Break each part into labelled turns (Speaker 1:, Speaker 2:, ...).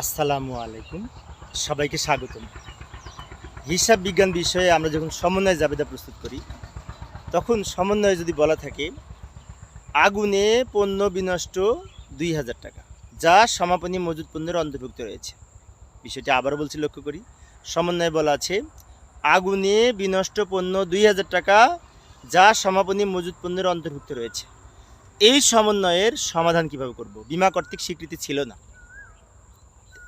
Speaker 1: আসসালামু আলাইকুম। সবাইকে স্বাগতম। হিসাব বিজ্ঞান বিষয়ে আমরা যখন সমন্বয় জাবেদা প্রস্তুত করি, তখন সমন্বয়ে যদি বলা থাকে, আগুনে পণ্য বিনষ্ট দুই হাজার টাকা, যা সমাপনী মজুদ পণ্যের অন্তর্ভুক্ত রয়েছে। বিষয়টি আবারও বলছি, লক্ষ্য করি। সমন্বয়ে বলা আছে, আগুনে বিনষ্ট পণ্য দুই হাজার টাকা, যা সমাপনী মজুদ পণ্যের অন্তর্ভুক্ত রয়েছে। এই সমন্বয়ের সমাধান কীভাবে করব? বিমা কর্তৃক স্বীকৃতি ছিল না।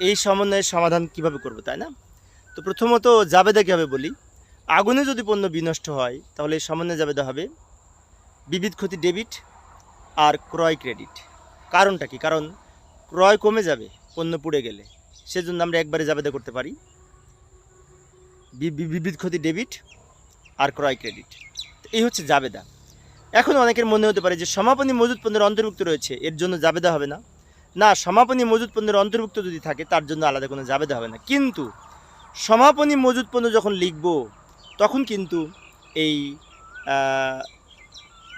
Speaker 1: এই সমন্বয়ের সমাধান কীভাবে করব, তাই না? তো প্রথমত জাবেদা কীভাবে বলি? আগুনে যদি পণ্য বিনষ্ট হয়, তাহলে এই সমন্বয় জাবেদা হবে বিবিধ ক্ষতি ডেবিট আর ক্রয় ক্রেডিট। কারণটা কি? কারণ ক্রয় কমে যাবে, পণ্য পুড়ে গেলে। সেজন্য আমরা একবারে জাবেদা করতে পারি। বিবিধ ক্ষতি ডেবিট আর ক্রয় ক্রেডিট। এই হচ্ছে জাবেদা। এখন অনেকের মনে হতে পারে যে সমাপনী মজুদ পণ্যের অন্তর্ভুক্ত রয়েছে, এর জন্য জাবেদা হবে না। না, সমাপনী মজুদ পণ্যের অন্তর্ভুক্ত যদি থাকে, তার জন্য আলাদা কোনো জাবেদা হবে না। কিন্তু সমাপনী মজুদ পণ্য যখন লিখব, তখন কিন্তু এই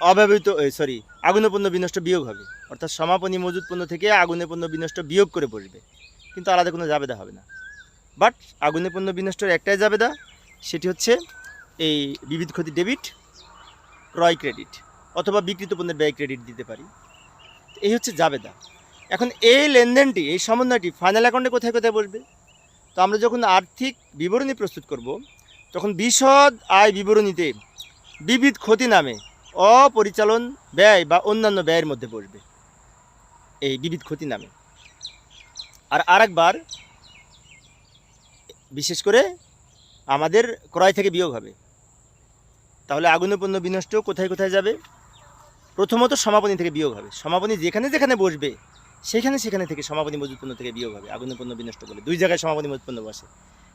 Speaker 1: অব্যবহৃত সরি আগুনে পণ্য বিনষ্ট বিয়োগ হবে। অর্থাৎ সমাপনী মজুদ পণ্য থেকে আগুনে পণ্য বিনষ্ট বিয়োগ করে বসবে। কিন্তু আলাদা কোনো জাবেদা হবে না। বাট আগুনে পণ্য বিনষ্টের একটাই জাবেদা, সেটি হচ্ছে এই বিবিধ ক্ষতি ডেবিট, ক্রয় ক্রেডিট, অথবা বিকৃত পণ্যের ব্যয় ক্রেডিট দিতে পারি। এই হচ্ছে জাবেদা। এখন এই লেনদেনটি, এই সমন্বয়টি ফাইনাল অ্যাকাউন্টে কোথায় কোথায় বসবে? তো আমরা যখন আর্থিক বিবরণী প্রস্তুত করব, তখন বিশদ আয় বিবরণীতে বিবিধ ক্ষতি নামে অপরিচালন ব্যয় বা অন্যান্য ব্যয়ের মধ্যে বসবে। এই বিবিধ ক্ষতি নামে। আর আরেকবার, বিশেষ করে আমাদের ক্রয় থেকে বিয়োগ হবে। তাহলে আগুনে পণ্য বিনষ্ট কোথায় কোথায় যাবে? প্রথমত সমাপনী থেকে বিয়োগ হবে। সমাপনী যেখানে যেখানে বসবে সেখানে সেখানে থেকে সমাপনী মজুদ থেকে বিয়োগ হবে আগুনে পণ্য বিনষ্ট বলে দুই জায়গায় সমাপনী মজুদ বসে।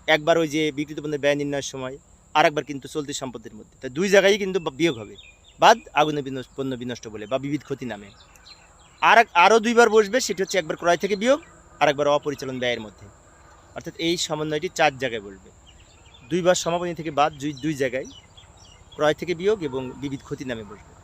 Speaker 1: একবার ওই যে বিকৃত পণ্যের ব্যয় নির্ণয়ের সময় আর একবার কিন্তু চলতি সম্পত্তির মধ্যে। তাই দুই জায়গায় কিন্তু বিয়োগ হবে। বাদ আগুনে পণ্য বিনষ্ট বলে বা বিবিধ ক্ষতি নামে। আর আরও দুইবার বসবে, সেটি হচ্ছে একবার ক্রয় থেকে বিয়োগ আর একবার অপরিচালন ব্যয়ের মধ্যে। অর্থাৎ এই সমন্বয়টি চার জায়গায় বলবে। দুইবার সমাপনী থেকে বাদ, দুই দুই জায়গায় ক্রয় থেকে বিয়োগ এবং বিবিধ ক্ষতি নামে বসবে।